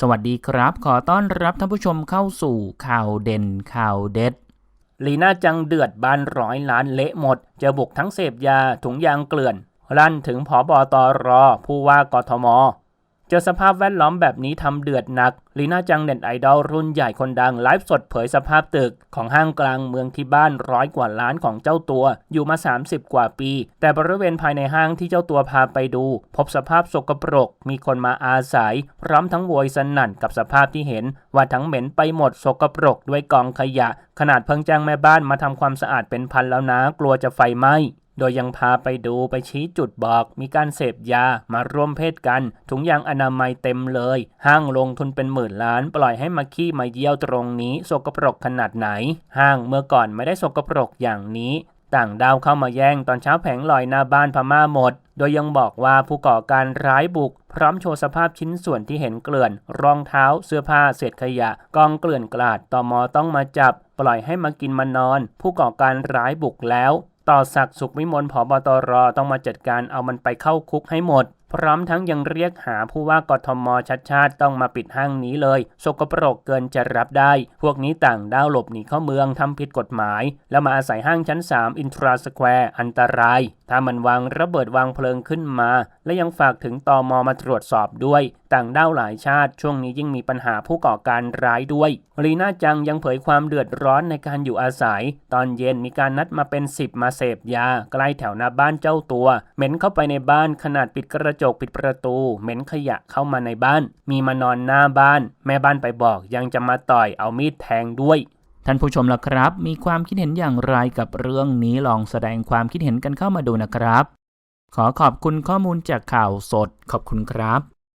สวัสดีครับ ขอต้อนรับท่านผู้ชมเข้าสู่ข่าวเด่นข่าวเด็ด ลีน่าจังเดือดบานร้อยล้านเละหมด เจอบุกทั้งเสพยาถุงยางเกลื่อน ลั่นถึงผอบอตอรอผู้ว่ากทม เจอสภาพแวดล้อมแบบนี้ทำเดือดหนักลีน่าจังเน็ตไอดอลรุ่นใหญ่คนดังไลฟ์สดเผยสภาพตึกของห้างกลางเมืองที่บ้านร้อยกว่าล้านของเจ้าตัว อยู่มา 30 กว่าปี แต่บริเวณภายในห้างที่เจ้าตัวพาไปดู พบสภาพสกปรก มีคนมาอาศัย พร้อมทั้งโวยสนั่นกับสภาพที่เห็น ว่าทั้งเหม็นไปหมดสกปรกด้วยกองขยะ ขนาดเพิ่งจ้างแม่บ้านมาทำความสะอาดเป็นพันแล้วนะกลัวจะไฟไหม้ โดยยังพาไปดูไปชี้จุดบอก มีการเสพยามาร่วมเพศกัน ถุงยางอนามัยเต็มเลย ห้างลงทุนเป็นหมื่นล้าน ปล่อยให้มาขี้มาเยี่ยวตรงนี้สกปรกขนาดไหน ห้างเมื่อก่อนไม่ได้สกปรกอย่างนี้ ต่างดาวเข้ามาแย่งตอนเช้าแผงลอยหน้าบ้านพม่าหมด โดยยังบอกว่าผู้ก่อการร้ายบุกพร้อมโชว์สภาพชิ้นส่วนที่เห็นเกลื่อน รองเท้า เสื้อผ้า เศษขยะ กองเกลื่อนกลาดตมต้องมาจับ ปล่อยให้มากินมานอน ผู้ก่อการร้ายบุกแล้ว ต่อศักดิ์สุขวิมลผอบตรต้องมาจัดการเอามันไปเข้าคุกให้หมดพร้อมทั้งยังเรียกหาผู้ว่ากทมชัดชาติต้องมาปิดห้างนี้เลย สกปรกเกินจะรับได้ พวกนี้ต่างด้าวหลบหนีเข้าเมืองทำผิดกฎหมาย แล้วมาอาศัยห้างชั้น 3 อินทราสแควร์อันตราย ถ้ามันวางระเบิดวางเพลิงขึ้นมา และยังฝากถึงตอมมาตรวจสอบด้วย ต่างด้าวหลายชาติ ช่วงนี้ยิ่งมีปัญหาผู้ก่อการร้ายด้วยลีน่าจังยังเผยความเดือดร้อนในการอยู่อาศัย ตอนเย็นมีการนัดมาเป็น 10 มาเสพยาใกล้แถวหน้าบ้านเจ้าตัว เหม็นเข้าไปในบ้านขนาดปิดกระระจกปิดประตูเหม็นขยะเข้ามาในบ้าน มีมานอนหน้าบ้าน แม่บ้านไปบอกยังจะมาต่อยเอามีดแทงด้วยท่านผู้ชมล่ะครับ มีความคิดเห็นอย่างไรกับเรื่องนี้ลองแสดงความคิดเห็นกันเข้ามาดูนะครับ ขอขอบคุณข้อมูลจากข่าวสด ขอบคุณครับ